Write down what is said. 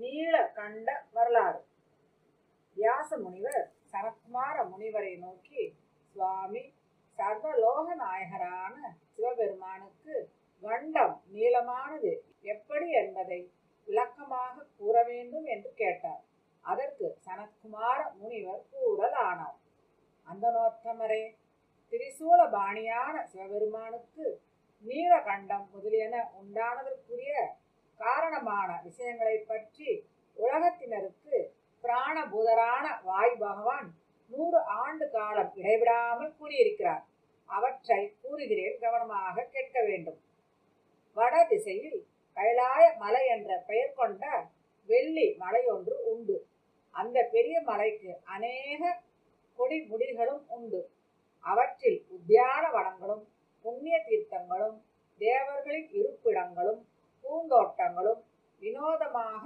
நீள கண்ட வரலாறு. வியாச முனிவர் சனத்குமார முனிவரை நோக்கி சுவாமி சர்வலோக நாயகரான சிவபெருமானுக்கு கண்டம் நீளமானது எப்படி என்பதை விளக்கமாக கூற வேண்டும் என்று கேட்டார். அதற்கு சனத்குமார முனிவர் கூறலானார் அந்த நோத்தமரே திரிசூல பாணியான சிவபெருமானுக்கு நீலகண்டம் முதலியன உண்டானதற்குரிய காரணமான விஷயங்களை பற்றி உலகத்தினருக்கு பிராணபூதரான வாய் பகவான் நூறு ஆண்டு காலம் இடைவிடாமல் கூறியிருக்கிறார். அவற்றை கூறுகிறேன் கவனமாக கேட்க வேண்டும். வட திசையில் கைலாய மலை என்ற பெயர் கொண்ட வெள்ளி மலையொன்று உண்டு. அந்த பெரிய மலைக்கு அநேக கொடி முடிகளும் உண்டு. அவற்றில் உத்தியான வனங்களும் புண்ணிய தீர்த்தங்களும் தேவர்களின் இருப்பிடங்களும் பூந்தோட்டங்களும் வினோதமாக